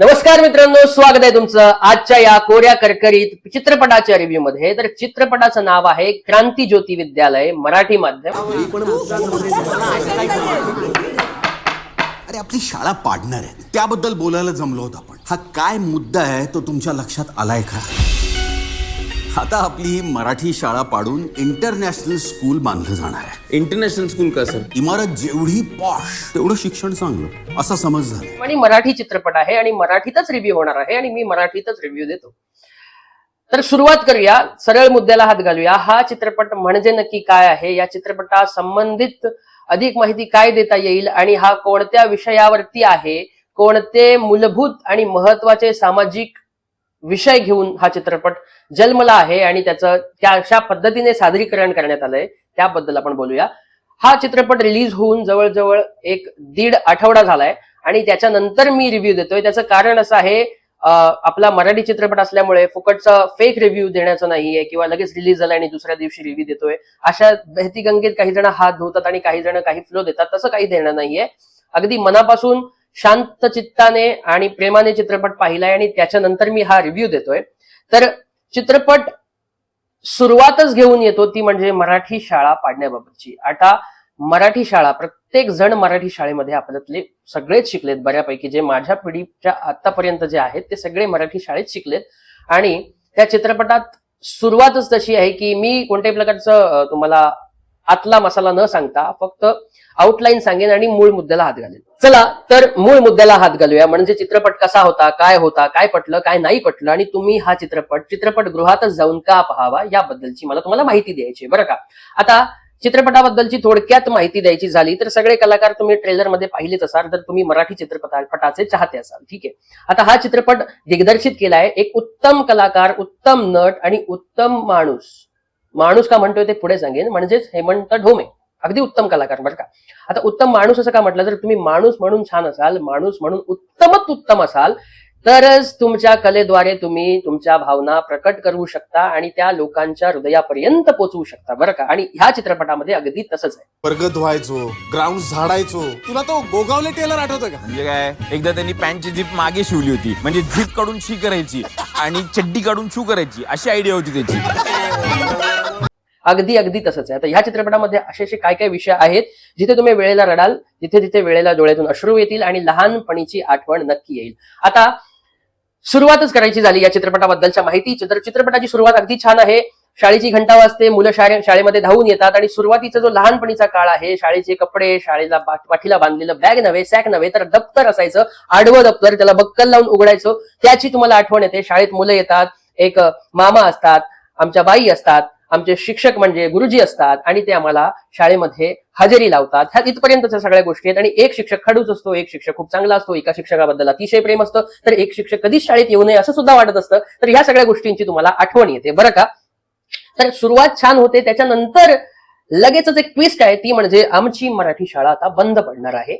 नमस्कार मित्रांनो स्वागत आहे तुमचं आजच्या या कोऱ्या करकरीत चित्रपटाच्या रिव्ह्यू मध्ये. तर चित्रपटाचं नाव आहे क्रांती ज्योती विद्यालय मराठी माध्यम. अरे आपली शाळा पाडणार आहे. त्याबद्दल बोलायला जमलो होत आपण. हा काय मुद्दा आहे तो तुमच्या लक्षात आलाय का? आता आपली ही मराठी शाळा पाडून इंटरनॅशनल स्कूल बांधलं जाणार आहे. इंटरनॅशनल स्कूल का सर इमारत जेवढी पॉश तेवढं शिक्षण चांगलं असा समज झाला. आणि मराठी चित्रपट आहे आणि मराठीतच रिव्ह्यू होणार आहे आणि मी मराठीतच रिव्ह्यू देतो. तर सुरुवात करूया सरळ मुद्द्याला हात घालूया. हा चित्रपट म्हणजे नक्की काय आहे? या चित्रपटा संबंधित अधिक माहिती काय देता येईल? आणि हा कोणत्या विषयावरती आहे? कोणते मूलभूत आणि महत्त्वाचे सामाजिक विषय घेऊन हा चित्रपट जन्मला आहे आणि त्याचं त्या अशा पद्धतीने सादरीकरण करण्यात आलंय. त्याबद्दल आपण बोलूया. हा चित्रपट रिलीज होऊन जवळजवळ एक दीड आठवडा झालाय आणि त्याच्यानंतर मी रिव्ह्यू देतोय. त्याचं कारण असं आहे आपला मराठी चित्रपट असल्यामुळे फुकटचा फेक रिव्ह्यू देण्याचं नाहीये किंवा लगेच रिलीज झाला आणि दुसऱ्या दिवशी रिव्ह्यू देतोय. अशा बहती गंगेत काही जण हात धुतात आणि काही जण काही फ्लो देतात तसं काही देणं नाहीये. अगदी मनापासून शांत चित्ताने आणि प्रेमाने चित्रपट पाहिलाय आणि त्याच्यानंतर मी हा रिव्ह्यू देतोय. तर चित्रपट सुरुवातच घेऊन येतो ती म्हणजे मराठी शाळा पाडण्याबाबतची. आता मराठी शाळा प्रत्येक जण मराठी शाळेमध्ये आपल्यातले सगळेच शिकलेत बऱ्यापैकी. जे माझ्या पिढीच्या आतापर्यंत जे आहेत ते सगळे मराठी शाळेत शिकलेत. आणि त्या चित्रपटात सुरुवातच तशी आहे की मी कोणत्याही प्रकारचं तुम्हाला आतला मसाला न सांगता फक्त आउटलाईन सांगेन आणि मूळ मुद्द्याला हात घालेन. चला तर मूळ मुद्द्याला हात घालूया. म्हणजे चित्रपट कसा होता काय होता काय पटलं काय नाही पटलं आणि तुम्ही हा चित्रपट चित्रपटगृहातच जाऊन का पाहावा याबद्दलची मला तुम्हाला माहिती द्यायची बरं का? आता चित्रपटाबद्दलची थोडक्यात माहिती द्यायची झाली तर सगळे कलाकार तुम्ही ट्रेलरमध्ये पाहिलेच असाल तर तुम्ही मराठी चित्रपटाचे चाहते असाल ठीक आहे? आता हा चित्रपट दिग्दर्शित केलाय एक उत्तम कलाकार उत्तम नट आणि उत्तम माणूस. माणूस का म्हणतोय ते पुढे सांगेन म्हणजेच हेमंत ढोमे. अगदी उत्तम कलाकार बरं का? आता उत्तम माणूस असं का म्हटलं? जर तुम्ही माणूस म्हणून छान असाल माणूस म्हणून उत्तमच उत्तम असाल तरच तुमच्या कलेद्वारे तुम्ही तुमच्या भावना प्रकट करू शकता आणि त्या लोकांच्या हृदयापर्यंत पोहोचवू शकता बरं का? आणि ह्या चित्रपटामध्ये अगदी तसंच आहे. वर्ग धुवायचो ग्राउंड झाडायचो. तुला तो गोगावले टेलर आठवतं का? म्हणजे काय? एकदा त्यांनी पॅन्टची झीप मागे शिवली होती. म्हणजे झीप काढून शी करायची आणि चड्डी काढून शू करायची. अशी आयडिया होती त्याची. अगदी अगदी तसंच आहे. आता ह्या चित्रपटामध्ये असे असे काय काय विषय आहेत जिथे तुम्ही वेळेला रडाल जिथे तिथे वेळेला डोळ्यातून अश्रू येतील आणि लहानपणीची आठवण नक्की येईल. आता सुरुवातच करायची झाली या चित्रपटाबद्दलच्या माहिती. चित्र चित्रपटाची सुरुवात अगदी छान आहे. शाळेची घंटा वाजते मुलं शाळे शाळेमध्ये धावून येतात आणि सुरुवातीचा जो लहानपणीचा काळ आहे शाळेचे कपडे शाळेला पाठीला बांधलेलं बॅग नव्हे सॅक नव्हे तर दप्तर असायचं आडवं दप्तर त्याला बक्कल लावून उघडायचं. त्याची तुम्हाला आठवण येते. शाळेत मुलं येतात एक मामा असतात आमच्या बाई असतात आमचे शिक्षक म्हणजे गुरुजी असतात आणि ते आम्हाला शाळेमध्ये हजेरी लावतात. ह्या इथपर्यंतच्या सगळ्या गोष्टी आहेत. आणि एक शिक्षक खडूच असतो एक शिक्षक खूप चांगला असतो एका शिक्षकाबद्दल अतिशय प्रेम असतं. तर एक शिक्षक कधीच शाळेत येऊ नये असं सुद्धा वाटत असतं. तर ह्या सगळ्या गोष्टींची तुम्हाला आठवण येते. बरं का? तर सुरुवात छान होते. त्याच्यानंतर लगेचच एक ट्विस्ट आहे. ती म्हणजे आमची मराठी शाळा आता बंद पडणार आहे.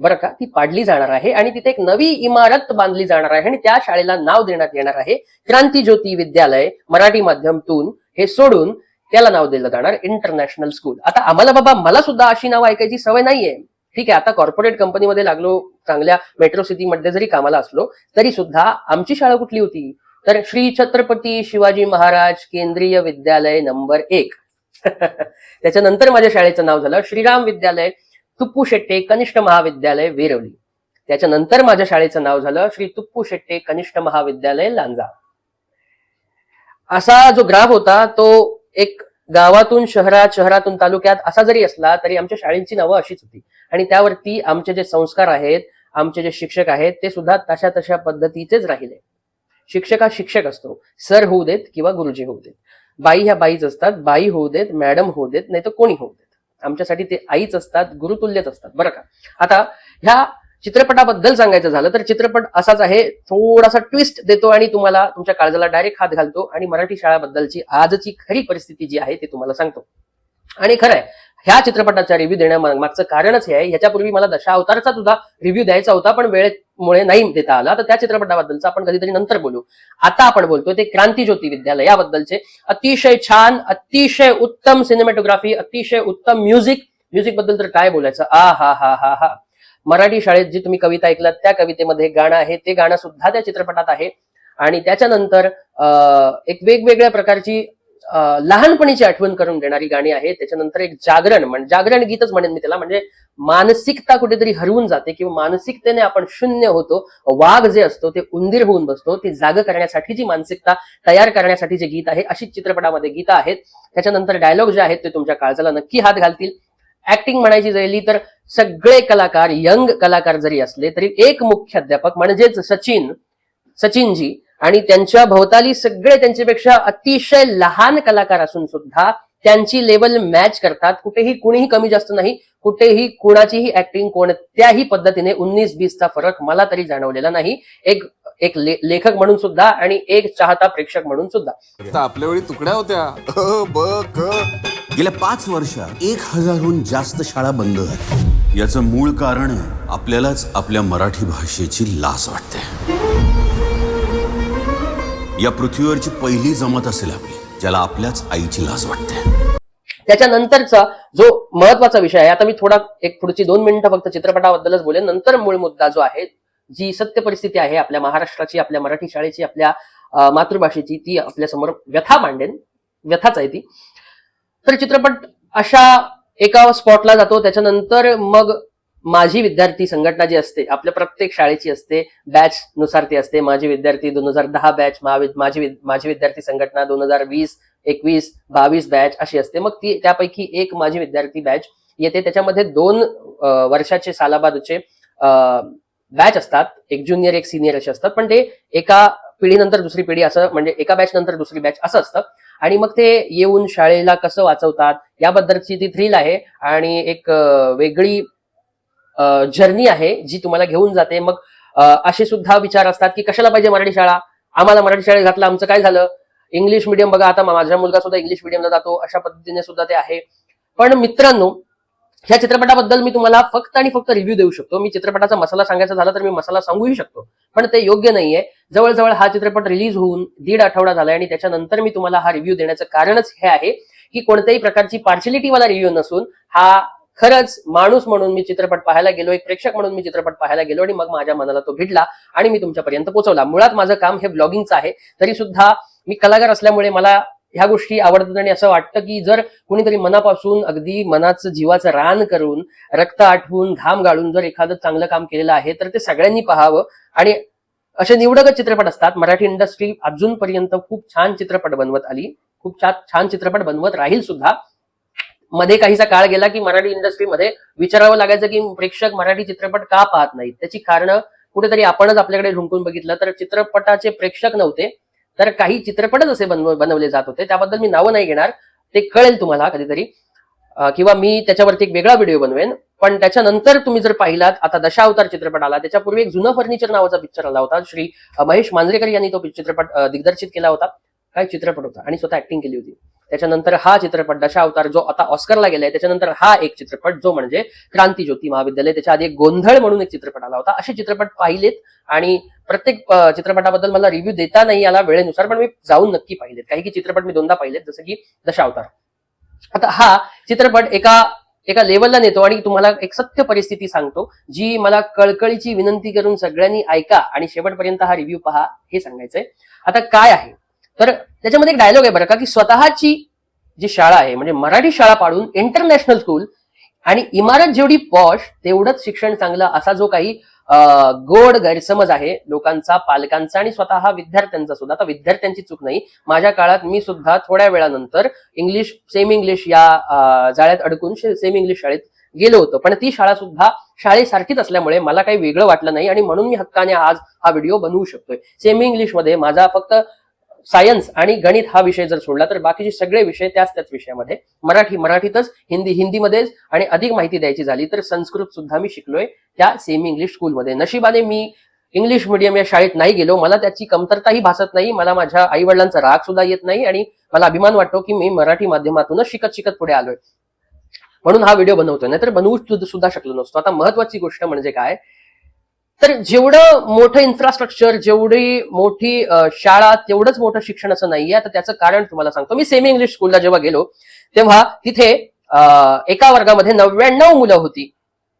बरं का? ती पाडली जाणार आहे आणि तिथे एक नवी इमारत बांधली जाणार आहे आणि त्या शाळेला नाव देण्यात येणार आहे. क्रांती ज्योती विद्यालय मराठी माध्यमातून. हे सोडून त्याला नाव दिलं जाणार इंटरनॅशनल स्कूल आता आम्हाला बाबा मला सुद्धा अशी नाव ऐकायची सवय नाहीये. ठीक आहे आता कॉर्पोरेट कंपनीमध्ये लागलो चांगल्या मेट्रो सिटीमध्ये जरी कामाला असलो तरी सुद्धा आमची शाळा कुठली होती? तर श्री छत्रपती शिवाजी महाराज केंद्रीय विद्यालय नंबर एक. त्याच्यानंतर माझ्या शाळेचं नाव झालं श्रीराम विद्यालय तुप्पू शेट्टे कनिष्ठ महाविद्यालय वेरवली. त्याच्यानंतर माझ्या शाळेचं नाव झालं श्री तुप्पू शेट्टे कनिष्ठ महाविद्यालय लांजा. असा जो ग्राफ होता तो एक गावातून शहरात शहरातून तालुक्यात असा जरी असला तरी आमच्या शाळेची नावं अशीच होती. आणि त्यावरती आमचे जे संस्कार आहेत आमचे जे शिक्षक आहेत ते सुद्धा तशा तशा पद्धतीचेच राहिले. शिक्षक हा शिक्षक असतो. सर होऊ देत किंवा गुरुजी होऊ देत. बाई ह्या बाईच असतात. बाई होऊ देत मॅडम होऊ देत नाही तर कोणी होऊ देत. आमच्यासाठी ते आईच असतात गुरुतुल्यच असतात. बरं का? आता ह्या चित्रपटाबद्दल सांगायचं झालं तर चित्रपट असाच आहे. थोडासा ट्विस्ट देतो आणि तुम्हाला तुमच्या काळजाला डायरेक्ट हात घालतो आणि मराठी शाळाबद्दलची आजची खरी परिस्थिती जी आहे ते तुम्हाला सांगतो. आणि खरंय ह्या चित्रपटाचा रिव्ह्यू देण्यामागचं कारणच हे आहे. ह्याच्यापूर्वी मला दशा अवतारचा सुद्धा रिव्ह्यू द्यायचा होता पण वेळेमुळे नाही देता आला. तर त्या चित्रपटाबद्दलचा आपण कधीतरी नंतर बोलू. आता आपण बोलतोय ते क्रांती ज्योती विद्यालय याबद्दलचे अतिशय छान अतिशय उत्तम सिनेमॅटोग्राफी अतिशय उत्तम म्युझिक म्युझिकबद्दल तर काय बोलायचं? आ हा हा हा हा. मराठी शाळेत जी तुम्ही कविता ऐकलात त्या कवितेमध्ये गाणं आहे. ते गाणं सुद्धा त्या चित्रपटात आहे. आणि त्याच्यानंतर एक वेगवेगळ्या प्रकारची लहानपणीची आठवण करून देणारी गाणी आहेत त्याच्यानंतर एक जागरण म्हणजे जागरण गीतच म्हणेन मी त्याला. म्हणजे मानसिकता कुठेतरी हरवून जाते किंवा मानसिकतेने आपण शून्य होतो वाघ जे असतो ते उंदीर होऊन बसतो ते जाग करण्यासाठी जी मानसिकता तयार करण्यासाठी जे गीत आहे अशीच चित्रपटामध्ये गीतं आहेत. त्याच्यानंतर डायलॉग जे आहेत ते तुमच्या काळजाला नक्की हात घालतील. ऍक्टिंग म्हणायची झाली तर सगळे कलाकार यंग कलाकार जरी असले तरी एक मुख्य अध्यापक म्हणजेच सचिन सचिनजी. आणि त्यांच्या भोवताली सगळे त्यांच्यापेक्षा अतिशय लहान कलाकार असून सुद्धा त्यांची लेवल मॅच करतात. कुठेही कुणीही कमी जास्त नाही. कुठेही कुणाचीही ऍक्टिंग कोणत्याही पद्धतीने उन्नीस बीसचा फरक मला तरी जाणवलेला नाही. एक एक ले- लेखक म्हणून सुद्धा आणि एक चाहता प्रेक्षक म्हणून सुद्धा. आपल्या वेळी तुकड्या होत्या. गेल्या पाच वर्षात एक हजारहून जास्त शाळा बंद आहेत याचं मूळ कारण आपल्यालाच आपल्या मराठी भाषेची लाज वाटते. या पृथ्वीवरची पहिली जमत असेल आपली ज्याला आपल्याच आईची लाज वाटते. त्याच्यानंतरचा जो महत्त्वाचा विषय आहे आता मी थोडा एक पुढची दोन मिनिटं फक्त चित्रपटाबद्दलच बोलेन. नंतर मूळ मुद्दा जो आहे जी सत्य परिस्थिती आहे आपल्या महाराष्ट्राची आपल्या मराठी शाळेची आपल्या मातृभाषेची ती आपल्यासमोर व्यथा मांडेन. व्यथाच आहे ती. तर चित्रपट अशा एका स्पॉटला जातो. त्याच्यानंतर मग माझी विद्यार्थी संघटना जी असते आपल्या प्रत्येक शाळेची असते बॅच नुसार ती असते. माझी विद्यार्थी दोन हजार दहा बॅच माझी माझी विद्यार्थी संघटना दोन हजार वीस एकवीस बावीस बॅच अशी असते. मग ती त्यापैकी एक माझी विद्यार्थी बॅच येते. त्याच्यामध्ये दोन वर्षाचे सालाबादचे बॅच असतात. एक ज्युनियर एक सिनियर असे असतात. पण ते एका पिढीनंतर दुसरी पिढी असं म्हणजे एका बॅच नंतर दुसरी बॅच असं असतं. आणि मग ते येऊन शाळेला कसं वाचवतात याबद्दलची ती थ्रिल आहे. आणि एक वेगळी जर्नी आहे जी तुम्हाला घेऊन जाते. मग असे सुद्धा विचार असतात की कशाला पाहिजे मराठी शाळा? आम्हाला मराठी शाळेत घातलं आमचं काय झालं? इंग्लिश मिडियम बघा आता माझा मुलगा सुद्धा इंग्लिश मिडियमला जातो अशा पद्धतीने सुद्धा ते आहे. पण मित्रांनो ह्या चित्रपटाबद्दल मी तुम्हाला फक्त आणि फक्त रिव्ह्यू देऊ शकतो. मी चित्रपटाचा मसाला सांगायचा झाला तर मी मसाला सांगूही शकतो. पण ते योग्य नाहीये. जवळजवळ हा चित्रपट रिलीज होऊन दीड आठवडा झालाय आणि त्याच्यानंतर मी तुम्हाला हा रिव्ह्यू देण्याचं कारणच हे आहे की कोणत्याही प्रकारची पार्शलिटीवाला रिव्ह्यू नसून हा खरंच माणूस म्हणून मी चित्रपट पाहायला गेलो एक प्रेक्षक म्हणून मी चित्रपट पाहायला गेलो आणि मग माझ्या मनाला तो भिडला आणि मी तुमच्यापर्यंत पोहोचवला. मुळात माझं काम हे ब्लॉगिंगचं आहे. तरी सुद्धा मी कलाकार असल्यामुळे मला ह्या गोष्टी आवडतात आणि असं वाटतं की जर कोणीतरी मनापासून अगदी मनाचं जीवाचं रान करून रक्त आठवून घाम गाळून जर एखादं चांगलं काम केलेलं आहे तर ते सगळ्यांनी पाहावं. आणि असे निवडक चित्रपट असतात. मराठी इंडस्ट्री अजूनपर्यंत खूप छान चित्रपट बनवत आली. खूप छान छान चित्रपट बनवत राहील सुद्धा. मध्ये काहीसा काळ गेला की मराठी इंडस्ट्रीमध्ये विचारावं लागायचं की प्रेक्षक मराठी चित्रपट का पाहत नाहीत? त्याची कारणं कुठेतरी आपणच आपल्याकडे ढुंकून बघितलं तर चित्रपटाचे प्रेक्षक नव्हते. तर काही चित्रपटच असे बनव बनवले जात होते. त्याबद्दल मी नावं नाही घेणार. ते कळेल तुम्हाला कधीतरी. किंवा मी त्याच्यावरती एक वेगळा व्हिडिओ बनवेन. पण त्याच्यानंतर तुम्ही जर पाहिलात आता दशावतार चित्रपट आला. त्याच्यापूर्वी एक जुनं फर्निचर नावाचा पिक्चर आला होता. श्री महेश मांजरेकर यांनी तो चित्रपट दिग्दर्शित केला होता. काय चित्रपट होता आणि स्वतः ऍक्टिंग केली होती. त्याच्यानंतर हा चित्रपट दशा अवतार जो आता ऑस्करला गेलाय त्याच्यानंतर हा एक चित्रपट जो म्हणजे क्रांती ज्योती महाविद्यालय त्याच्या आधी एक गोंधळ म्हणून एक चित्रपट आला होता. असे चित्रपट पाहिलेत आणि प्रत्येक चित्रपटाबद्दल मला रिव्ह्यू देता नाही आला वेळेनुसार पण मी जाऊन नक्की पाहिलेत. काही की चित्रपट मी दोनदा पाहिलेत जसं की दशावतार आता हा चित्रपट एका एका लेवलला नेतो आणि तुम्हाला एक सत्य परिस्थिती सांगतो जी मला कळकळीची विनंती करून सगळ्यांनी ऐका आणि शेवटपर्यंत हा रिव्ह्यू पहा हे सांगायचंय. आता काय आहे? तर त्याच्यामध्ये एक डायलॉग आहे बरं का की स्वतःची जी शाळा आहे म्हणजे मराठी शाळा पाडून इंटरनॅशनल स्कूल आणि इमारत जेवढी पॉश तेवढंच शिक्षण चांगलं असा जो काही गोड गैरसमज आहे लोकांचा पालकांचा आणि स्वतः विद्यार्थ्यांचा सुद्धा. आता विद्यार्थ्यांची चूक नाही. माझ्या काळात मी सुद्धा थोड्या वेळानंतर इंग्लिश सेम इंग्लिश या जाळ्यात अडकून सेम इंग्लिश शाळेत गेलो होतो. पण ती शाळा सुद्धा शाळेसारखीच असल्यामुळे मला काही वेगळं वाटलं नाही आणि म्हणून मी हक्काने आज हा व्हिडिओ बनवू शकतोय. सेमी इंग्लिशमध्ये माझा फक्त सायन्स आणि गणित हा विषय जर सोडला तर बाकीचे सगळे विषय त्याच त्याच विषयामध्ये. मराठी मराठीतच हिंदी हिंदीमध्येच आणि अधिक माहिती द्यायची झाली तर संस्कृत सुद्धा मी शिकलोय त्या सेमी इंग्लिश स्कूलमध्ये नशिबाने मी इंग्लिश मिडियम या शाळेत नाही गेलो मला त्याची कमतरताही भासत नाही मला माझ्या आई वडिलांचा राग सुद्धा येत नाही आणि मला अभिमान वाटतो की मी मराठी माध्यमातूनच शिकत शिकत पुढे आलोय. म्हणून हा व्हिडिओ बनवतोय. नाहीतर बनवू सुद्धा- सुद्धा शकलो नसतो. आता महत्वाची गोष्ट म्हणजे काय? तर जेवढं मोठं इन्फ्रास्ट्रक्चर जेवढी मोठी शाळा तेवढंच मोठं शिक्षण असं नाहीये. आता त्याचं कारण तुम्हाला सांगतो. मी सेमी इंग्लिश स्कूलला जेव्हा गेलो तेव्हा तिथे एका वर्गामध्ये नव्याण्णव मुलं होती.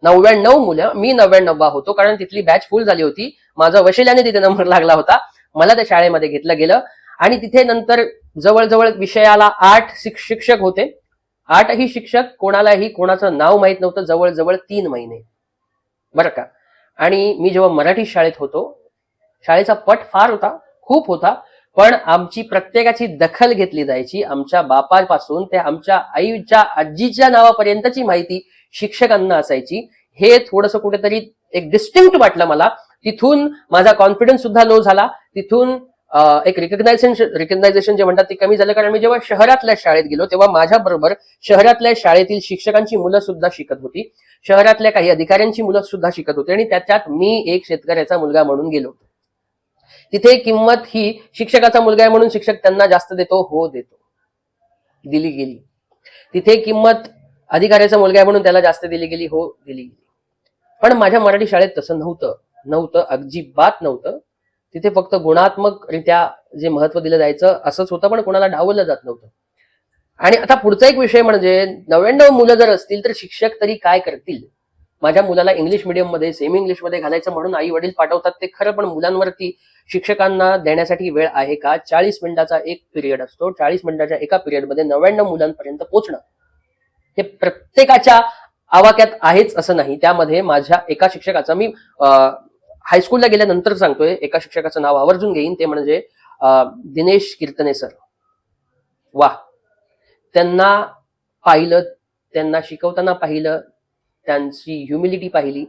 नव्याण्णव मुलं. मी नव्याण्णव होतो कारण तिथली बॅच फुल झाली होती. माझा वशिल्याने तिथे नंबर लागला होता. मला त्या शाळेमध्ये घेतलं गेलं. आणि तिथे नंतर जवळजवळ विषयाला आठ शिक्षक होते. आठही शिक्षक कोणालाही कोणाचं नाव माहीत नव्हतं. जवळजवळ तीन महिने. बरं का? आणि मी जेव्हा मराठी शाळेत होतो शाळेचा पट फार होता खूप होता पण आमची प्रत्येकाची दखल घेतली जायची. आमच्या बापापासून ते आमच्या आईच्या आजीच्या नावापर्यंतची माहिती शिक्षकांना असायची. हे थोडंसं कुठेतरी एक डिस्टिंक्ट वाटलं मला. तिथून माझा कॉन्फिडन्स सुद्धा लो झाला. तिथून एक रिकग्नायझेशन रिकग्नायझेशन जे म्हणतात ते कमी झालं. कारण मी जेव्हा शहरातल्या शाळेत गेलो तेव्हा माझ्या बरोबर शहरातल्या शाळेतील शिक्षकांची मुलं सुद्धा शिकत होती. शहरातल्या काही अधिकाऱ्यांची मुलं सुद्धा शिकत होती. आणि त्याच्यात मी एक शेतकऱ्याचा मुलगा म्हणून गेलो. तिथे किंमत ही शिक्षकाचा मुलगा आहे म्हणून शिक्षक त्यांना जास्त देतो हो देतो. दिली गेली. तिथे किंमत अधिकाऱ्याचा मुलगा आहे म्हणून त्याला जास्त दिली गेली हो दिली गेली. पण माझ्या मराठी शाळेत तसं नव्हतं. नव्हतं अजिबात नव्हतं. तिथे फक्त गुणात्मकरित्या जे महत्त्व दिलं जायचं असंच होतं पण कोणाला डावलं जात नव्हतं. आणि आता पुढचा एक विषय म्हणजे नव्याण्णव मुलं जर असतील तर शिक्षक तरी काय करतील? माझ्या मुलाला इंग्लिश मिडियममध्ये सेमी इंग्लिशमध्ये घालायचं म्हणून आई वडील पाठवतात ते खरं पण मुलांवरती शिक्षकांना देण्यासाठी वेळ आहे का? चाळीस मिनिटाचा एक पिरियड असतो. चाळीस मिनिटाच्या एका पिरियडमध्ये नव्याण्णव मुलांपर्यंत पोहोचणं. हे प्रत्येकाच्या आवाक्यात आहेच असं नाही. त्यामध्ये माझ्या एका शिक्षकाचा मी अं, हायस्कूलला गेल्यानंतर सांगतोय एका शिक्षकाचं नाव आवर्जून घेईन ते म्हणजे दिनेश कीर्तने सर वा. त्यांना पाहिलं त्यांना शिकवताना पाहिलं त्यांची ह्युमिलिटी पाहिली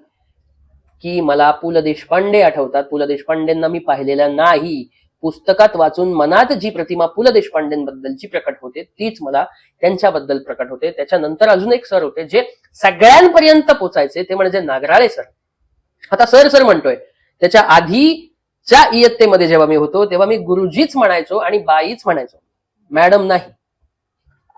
की मला पु ल देशपांडे आठवतात. पु ल देशपांडेंना मी पाहिलेला नाही. पुस्तकात वाचून मनात जी प्रतिमा पु ल देशपांडेंबद्दलची प्रकट होते तीच मला त्यांच्याबद्दल प्रकट होते. त्याच्यानंतर अजून एक सर होते जे सगळ्यांपर्यंत पोचायचे ते म्हणजे नागराळे सर आता सर सर म्हणतोय त्याच्या आधीच्या इयत्तेमध्ये जेव्हा मी होतो तेव्हा मी गुरुजीच म्हणायचो आणि बाईच म्हणायचो. मॅडम नाही.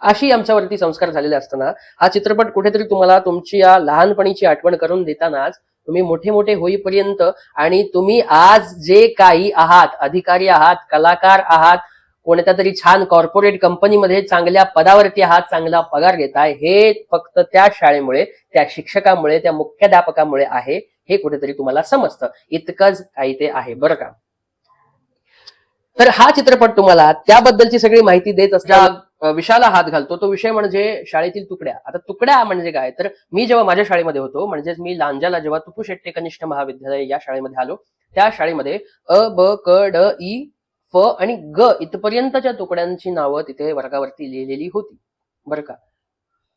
अशी आमच्यावरती संस्कार झालेले असताना हा चित्रपट कुठेतरी तुम्हाला तुमची या लहानपणीची आठवण करून देतानाच तुम्ही मोठे मोठे होईपर्यंत आणि तुम्ही आज जे काही आहात अधिकारी आहात कलाकार आहात कोणत्या तरी छान कॉर्पोरेट कंपनीमध्ये चांगल्या पदावरती आहात चांगला पगार घेताय हे फक्त त्या शाळेमुळे त्या शिक्षकामुळे त्या मुख्याध्यापकामुळे आहे. हे कुठेतरी तुम्हाला समजतं. इतकंच काही ते आहे बरं का. तर हा चित्रपट तुम्हाला त्याबद्दलची सगळी माहिती देत असता विषयाला हात घालतो. तो विषय म्हणजे शाळेतील तुकड्या. आता तुकड्या म्हणजे काय? तर मी जेव्हा माझ्या शाळेमध्ये होतो म्हणजेच मी लांजाला जेव्हा तुपू शेट्टे कनिष्ठ महाविद्यालय या शाळेमध्ये आलो त्या शाळेमध्ये अ ब क ड ई फ आणि ग इथपर्यंतच्या तुकड्यांची नावं तिथे वर्गावरती लिहिलेली होती. बरं का?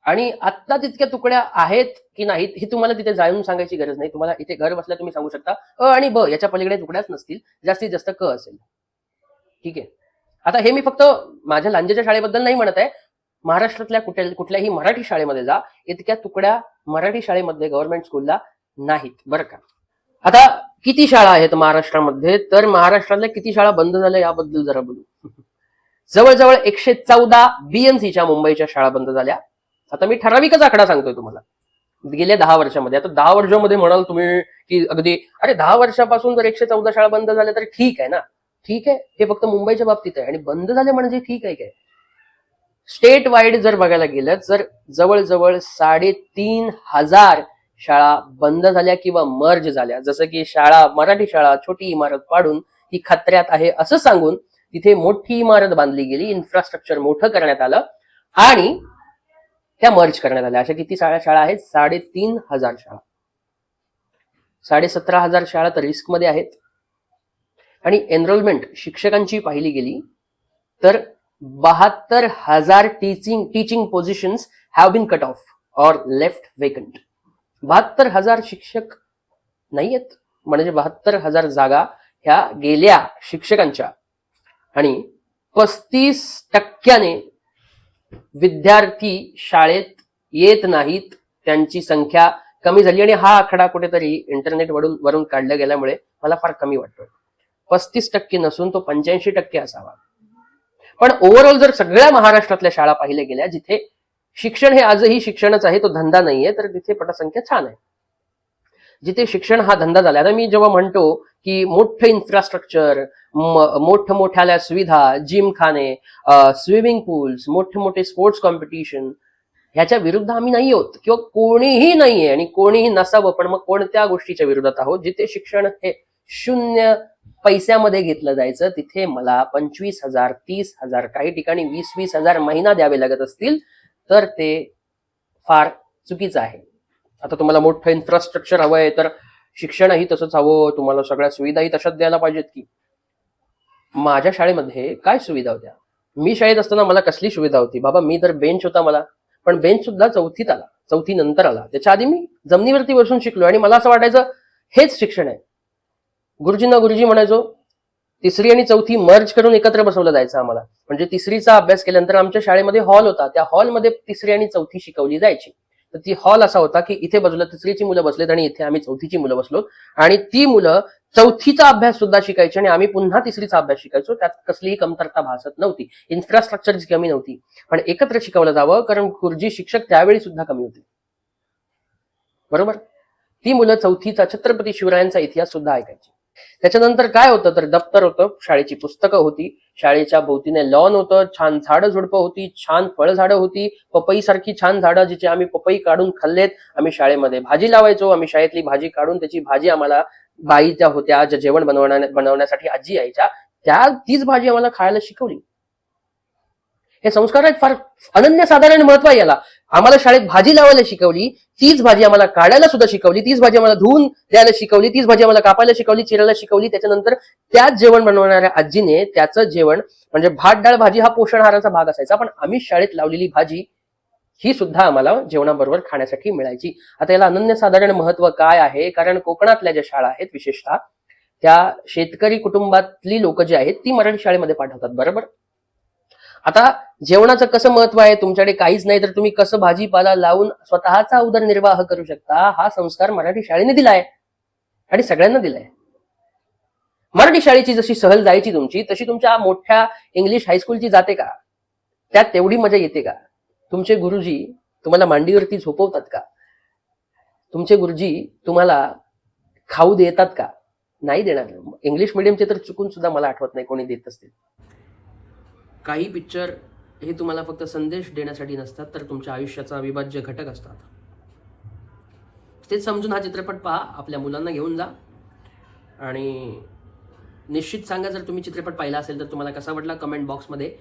आणि आत्ता तितक्या तुकड्या आहेत की नाहीत हे तुम्हाला तिथे जाऊन सांगायची गरज नाही. तुम्हाला इथे घर बसल्या तुम्ही सांगू शकता. अ आणि ब याच्या पलीकडे तुकड्याच नसतील जास्तीत जास्त क असेल. ठीक आहे. आता हे मी फक्त माझ्या लांजेच्या शाळेबद्दल नाही म्हणत आहे. महाराष्ट्रातल्या कुठल्या कुठल्याही मराठी शाळेमध्ये जा. इतक्या तुकड्या मराठी शाळेमध्ये गव्हर्नमेंट स्कूलला नाहीत. बरं का? आता किती शाळा आहेत महाराष्ट्रामध्ये? तर महाराष्ट्रातल्या किती शाळा बंद झाल्या याबद्दल जरा बोलू. जवळजवळ एकशे चौदा बीएमसीच्या मुंबईच्या शाळा बंद झाल्या. आता मी ठराविकच आकडा सांगतोय तुम्हाला. गेल्या दहा वर्षामध्ये. आता दहा वर्षामध्ये म्हणाल तुम्ही की अगदी अरे दहा वर्षापासून जर एकशे चौदा शाळा बंद झाल्या तर ठीक आहे ना? ठीक आहे. हे फक्त मुंबईच्या बाबतीत आहे. आणि बंद झाले म्हणजे ठीक आहे काय स्टेट वाईड जर बघायला गेलं तर जवळजवळ साडेतीन हजार शाळा बंद झाल्या किंवा मर्ज झाल्या. जसं की शाळा मराठी शाळा छोटी इमारत पाडून ती खत्र्यात आहे असं सांगून तिथे मोठी इमारत बांधली गेली. इन्फ्रास्ट्रक्चर मोठं करण्यात आलं. आणि त्या मर्ज करण्यात आल्या. अशा किती शाळा शाळा आहेत? साडेतीन हजार शाळा. साडे सतरा हजार शाळा तर रिस्कमध्ये आहेत. आणि एनरोलमेंट शिक्षकांची पाहिली गेली तर बहात्तर हजार teaching teaching positions have been cut off or left vacant बहात्तर हजार शिक्षक नाही आहेत म्हणजे बहात्तर हजार जागा ह्या गेल्या शिक्षकांच्या. आणि पस्तीस टक्क्याने विद्यार्थी शाळेत येत नाहीत त्यांची संख्या कमी झाली आणि हा आकडा कुठेतरी इंटरनेट वरून वरून काढला गेल्यामुळे मला फार कमी वाटतोय पस्तीस टक्के नसून तो पंच्याऐंशी टक्के असावा. पण ओव्हरऑल जर सगळ्या महाराष्ट्रातल्या शाळा पाहिल्या गेल्या जिथे शिक्षण हे आजही शिक्षणच आहे तो धंदा नाहीये तर तिथे पटसंख्या छान आहे. जिथे शिक्षण हा धंदा झाला आता मी जेव्हा म्हणतो की मोठं इन्फ्रास्ट्रक्चर मोठ मोठ्याल्या सुविधा जिमखाने स्विमिंग पूल्स मोठे मोठे स्पोर्ट्स कॉम्पिटिशन ह्याच्या विरुद्ध आम्ही नाही आहोत किंवा कोणीही नाहीये आणि कोणीही नसावं पण मग कोणत्या गोष्टीच्या विरोधात आहोत? जिथे शिक्षण हे शून्य पैशामध्ये घेतलं जायचं तिथे मला पंचवीस हजार तीस हजार काही ठिकाणी वीस वीस हजार महिना द्यावे लागत असतील तर ते फार चुकीचं आहे. आता तुम्हाला मोठं इन्फ्रास्ट्रक्चर हवं आहे तर शिक्षणही तसंच हवं. तुम्हाला सगळ्या सुविधाही तशाच द्यायला पाहिजेत की. माझ्या शाळेमध्ये काय सुविधा होत्या? मी शाळेत असताना मला कसली सुविधा होती? बाबा मी तर बेंच होता मला. पण बेंच सुद्धा चौथीत आला. चौथी नंतर आला. त्याच्या आधी मी जमिनीवरती बसून शिकलो आणि मला असं वाटायचं हेच शिक्षण आहे. गुरुजींना गुरुजी म्हणायचो तिसरी आणि चौथी मर्ज करून एकत्र बसवलं जायचं आम्हाला. म्हणजे तिसरीचा अभ्यास केल्यानंतर आमच्या शाळेमध्ये हॉल होता. त्या हॉलमध्ये तिसरी आणि चौथी शिकवली जायची. तर ती हॉल असा होता की इथे बाजूला तिसरीची मुलं बसलेत आणि इथे आम्ही चौथीची मुलं बसलो. आणि ती मुलं चौथीचा अभ्यास सुद्धा शिकायची आणि आम्ही पुन्हा तिसरीचा अभ्यास शिकायचो. त्यात कसलीही कमतरता भासत नव्हती. इन्फ्रास्ट्रक्चरची कमी नव्हती. पण एकत्र शिकवलं जावं कारण गुरुजी शिक्षक त्यावेळी सुद्धा कमी होते. बरोबर? ती मुलं चौथीचा छत्रपती शिवरायांचा इतिहास सुद्धा ऐकायची. त्याच्यानंतर काय होतं तर दप्तर होतं शाळेची पुस्तकं होती शाळेच्या भोवतीने लॉन होतं छान झाडं झुडपं होती छान फळझाडं होती पपई सारखी छान झाडं जिचे आम्ही पपई काढून खाल्लेत आम्ही शाळेमध्ये भाजी लावायचो आम्ही शाळेतली भाजी काढून त्याची भाजी आम्हाला बाई ज्या होत्या ज्या जेवण बनवण्या बनवण्यासाठी आजी यायच्या त्या तीच भाजी आम्हाला खायला शिकवली. हे संस्कार आहेत फार अनन्यसाधारण महत्त्व आहे याला. आम्हाला शाळेत भाजी लावायला शिकवली तीच भाजी आम्हाला काढायला सुद्धा शिकवली तीच भाजी आम्हाला धुवून द्यायला शिकवली तीच भाजी आम्हाला कापायला शिकवली चिरायला शिकवली त्याच्यानंतर त्याच जेवण बनवणाऱ्या आजीने त्याचं जेवण म्हणजे भात डाळ भाजी हा पोषण आहाराचा भाग असायचा पण आम्ही शाळेत लावलेली भाजी ही सुद्धा आम्हाला जेवणाबरोबर खाण्यासाठी मिळायची. आता याला अनन्यसाधारण महत्त्व काय आहे? कारण कोकणातल्या ज्या शाळा आहेत विशेषतः त्या शेतकरी कुटुंबातली लोक जी आहेत ती मराठी शाळेमध्ये पाठवतात बरोबर? आता जेवणाचं कसं महत्त्व आहे? तुमच्याकडे काहीच नाही तर तुम्ही कसं भाजीपाला लावून स्वतःचा उदरनिर्वाह करू शकता? हा संस्कार मराठी शाळेने दिलाय. आणि सगळ्यांना दिलाय. मराठी शाळेची जशी सहल जायची तुमची तशी तुमच्या मोठ्या इंग्लिश हायस्कूलची जाते का? त्यात तेवढी मजा येते का? तुमचे गुरुजी तुम्हाला मांडीवरती झोपवतात का? तुमचे गुरुजी तुम्हाला खाऊ देतात का? नाही देणार. इंग्लिश मिडियमचे तर चुकून सुद्धा मला आठवत नाही कोणी देत असतील. काही पिक्चर हे तुम्हाला फक्त संदेश देण्यासाठी नसतात तर तुमच्या आयुष्याचा अविभाज्य घटक असतात. तेच समजून हा चित्रपट पहा आपल्या मुलांना घेऊन जा. आणि निश्चित सांगा जर तुम्ही चित्रपट पाहिला असेल तर तुम्हाला कसा वाटला? कमेंट बॉक्समध्ये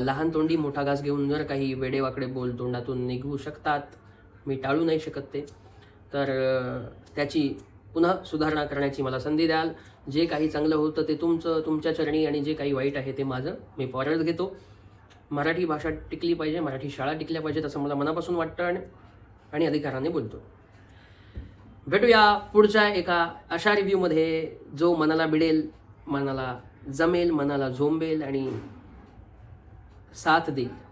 लहान तोंडी मोठा घास घेऊन जर काही वेडेवाकडे बोल तोंडातून निघू शकतात. मी टाळू नाही शकत ते. तर त्याची पुन्हा सुधारणा करण्याची मला संधी द्याल. जे काही चांगलं होतं ते तुमचं तुमच्या चरणी आणि जे काही वाईट आहे ते माझं. मी परत घेतो. मराठी भाषा टिकली पाहिजे मराठी शाळा टिकल्या पाहिजेत असं मला मनापासून वाटतं आणि आणि अधिकाराने बोलतो. भेटूया पुढच्या एका अशा रिव्ह्यूमध्ये जो मनाला भिडेल मनाला जमेल मनाला झोंबेल आणि साथ देईल.